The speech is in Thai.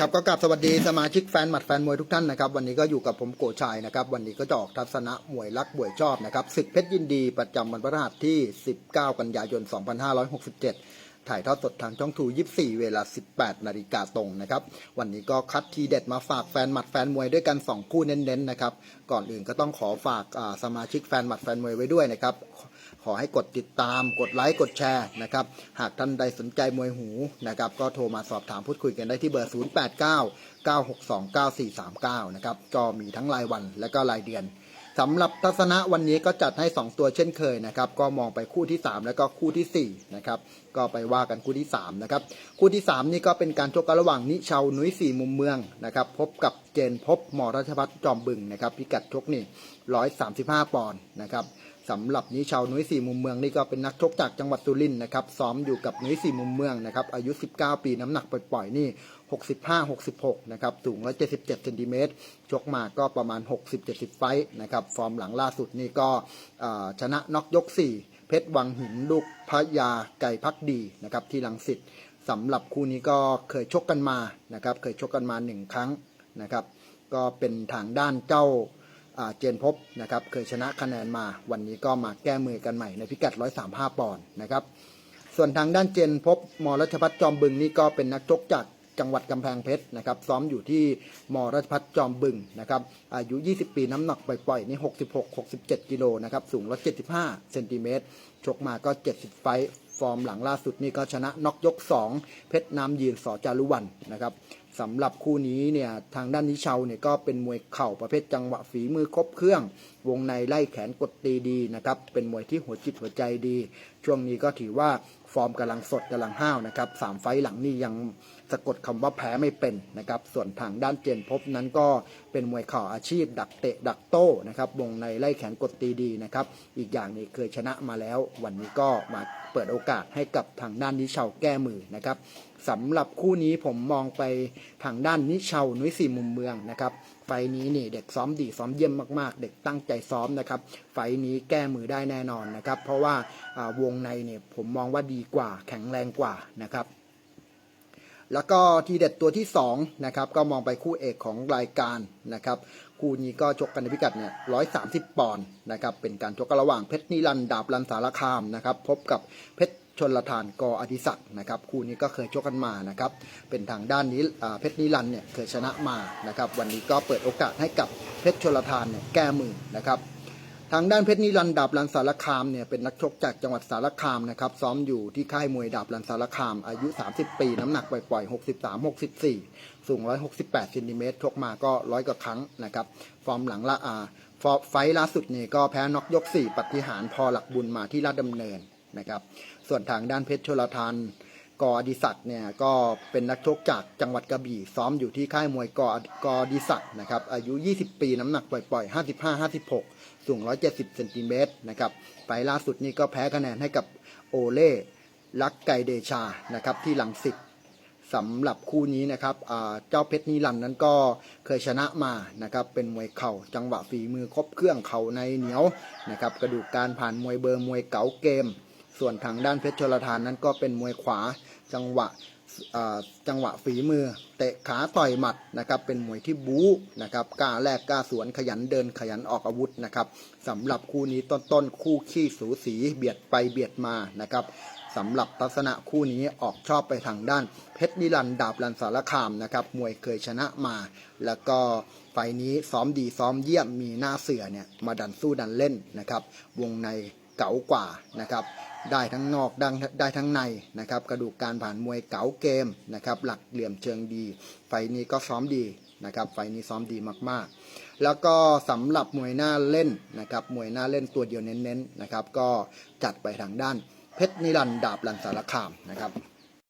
ครับก็กลับสวัสดีสมาชิกแฟนหมัดแฟนมวยทุกท่านนะครับวันนี้ก็อยู่กับผมโกชัยนะครับวันนี้ก็จะออกทัศนะมวยรักมวยชอบนะครับศึกเพชรยินดีประจำวันพฤหัสที่ 19 กันยายน 2567 ถ่ายทอดสดทางช่องทู 24 เวลา 18 นาฬิกาตรงนะครับวันนี้ก็คัดทีเด็ดมาฝากแฟนหมัดแฟนมวยด้วยกัน 2 คู่เน้นๆนะครับก่อนอื่นก็ต้องขอฝากสมาชิกแฟนหมัดแฟนมวยไว้ด้วยนะครับ ขอให้กดติดตาม กดไลค์กดแชร์นะครับหากท่านใดสนใจมวยหูนะครับก็โทรมาสอบถามพูดคุยกันได้ที่เบอร์ 089 962 9439 นะครับก็มีทั้งรายวันและก็รายเดือนสำหรับทัศนะวันนี้ก็จัดให้ 2 ตัวเช่นเคยนะครับก็มองไปคู่ที่ 3 แล้วก็คู่ทีสี่4นะครับก็ไปว่ากันคู่ที่3นะครับคู่ที่ 3 นี่ก็เป็นการชกกันระหว่างนิชาวนุ้ยสี่มุมเมืองนะครับพบกับเจนพบหมอราชพัฒน์จอมบึงนะครับพิกัดชกนี่135 ปอนด์นะครับ สำหรับนี้ชาวนุ้ยสี่มุมเมืองนี่ก็เป็นนักชกจากจังหวัดสุรินทร์นะครับซ้อมอยู่กับนุ้ยสี่มุมเมืองนะครับอายุ 19 ปีน้ำหนักปล่อยๆนี่ 65 66 นะครับสูง 177เซนติเมตรชกมาก็ประมาณ 60-70 ไฟต์นะครับฟอร์มหลังล่าสุดนี่ก็ชนะน็อกยก 4 เพชรวังหินลูกพระยาไก่พักดีนะครับที่ลังสิตสำหรับคู่นี้ก็เคยชกกันมานะครับเคยชกกันมาหนึ่งครั้งนะครับก็เป็นทางด้านเจ้า เจนพบนะครับเคยชนะคะแนนมาวันนี้ก็มาแก้มือกันใหม่ในพิกัด 135 ปอนด์นะครับ ส่วนทางด้านเจนพบมรัชพัฒน์จอมบึงนี่ก็เป็นนักชกจากจังหวัดกำแพงเพชรนะครับซ้อมอยู่ที่มรัชพัฒน์จอมบึงนะครับอายุ 20 ปีน้ำหนักปล่อยๆนี่ 66 67 กิโลนะครับสูง 175 เซนติเมตรชกมาก็ 70 ไฟ ฟอร์มหลังล่าสุดนี่ก็ชนะน็อกยก 2 เพชรน้ำยืนสอจารุวันนะครับสำหรับคู่นี้เนี่ยทางด้านนิชาวเนี่ยก็เป็นมวยเข่าประเภทจังหวะฝีมือครบเครื่อง วงในไล่แขนกดตีดีนะครับเป็นมวยที่หัวจิตหัวใจดี ช่วงนี้ก็ถือว่าฟอร์มกำลังสดกำลังห้าวนะครับสามไฟหลังนี่ยังสะกดคำว่าแพ้ไม่เป็นนะครับส่วนทางด้านเจนพบนั้นก็ เป็นมวยข่าอาชีพ ดักเตะดักโต้นะครับวงในไล่แขนกดตีดีนะครับอีกอย่างนี้เคยชนะมาแล้ว วันนี้ก็มาเปิดโอกาสให้กับทางด้านนิชาวแก้มือนะครับสำหรับคู่นี้ผมมองไปทางด้านนิชาวนุ้ยสี่มุมเมืองนะครับไฟนี้นี่เด็กซ้อมดีซ้อมเยี่ยมมากๆ เด็กตั้งใจซ้อมนะครับไฟนี้แก้มือได้แน่นอนนะครับเพราะว่าวงในเนี่ยผมมองว่าดีกว่าแข็งแรงกว่านะครับ แล้วก็ทีเด็ดตัวที่2นะครับก็มองไปคู่เอกของรายการนะครับคู่นี้ก็ชกกันในพิกัดเนี่ย130ปอนด์นะครับเป็นการชกกันระหว่างเพชรนิรันดาบรันสารคามนะครับพบกับเพชรชนลทานกออธิศักดิ์นะครับคู่นี้ก็เคยชกกันมานะครับเป็นทางด้านนี้เพชรนิรันเนี่ยเคยชนะมานะครับวันนี้ก็เปิดโอกาสให้กับเพชรชนลทานเนี่ยแก้มือนะครับ ทางด้านเพชรนิรันดาบรันสารคามเนี่ยเป็นนักชกจากจังหวัดสารคามนะครับซ้อมอยู่ที่ค่ายมวยดาบรันสารคาม อายุ 30 ปี น้ำหนักปล่อยๆ63 64 สูง 168ซนติเมตรชกมาก็ร้อยกว่าครั้งนะครับฟอร์มหลังละอาฟอร์ไฟล์ล่าสุดนี่ก็แพ้น็อกยก 4 ปฏิหารพอหลักบุญมาที่ราชดำเนินนะครับส่วนทางด้านเพชรชลทาน กอดิศักดิ์เนี่ยก็เป็นนักชกจากจังหวัดกระบี่ซ้อมอยู่ที่ค่ายมวยกอกอดิศักดิ์นะครับอายุ 20 ปีน้ำหนักปล่อยๆ 55 56 สูง 170เซนติเมตรนะครับไฟล์ล่าสุดนี่ก็แพ้คะแนนให้กับโอเล่ลักไกเดชานะครับที่หลังสิทธิ์สำหรับคู่นี้นะครับเจ้าเพชรนิรันนั้นก็เคยชนะมานะครับเป็นมวยเข่าจังหวะฝีมือครบเครื่องเข่าในเหนียวนะครับกระดูกการผ่านมวยเบอร์มวยเก๋าเกม ส่วนทางด้านเพชรชลทานนั้นก็เป็นมวยขวาจังหวะจังหวะฝีมือ เตะขาต่อยหมัดนะครับเป็นมวยที่บู๊นะครับกล้าแลกกล้าสวนขยันเดินขยันออกอาวุธนะครับสำหรับคู่นี้ต้นๆคู่ขี้สูสีเบียดไปเบียดมานะครับสำหรับลักษะคู่นี้ออกชอบไปทางด้าน เพชรนิรันดาบรันสารคามนะครับมวยเคยชนะมา แล้วก็ไฟนี้ซ้อมดีซ้อมเยี่ยมมีหน้าเสือเนี่ยมาดันสู้ดันเล่นนะครับวงใน เก๋ากว่านะครับได้ทั้งนอกดังได้ทั้งในนะครับกระดูกการผ่านมวยเก๋าเกมนะครับหลักเหลี่ยมเชิงดี ไฟนี้ก็ซ้อมดีนะครับไฟนี้ซ้อมดีมากๆ แล้วก็สำหรับมวยหน้าเล่นนะครับมวยหน้าเล่นตัวเดียวเน้นๆนะครับก็จัดไปทางด้านเพชรนิรันด์ดาบลันสารคามนะครับ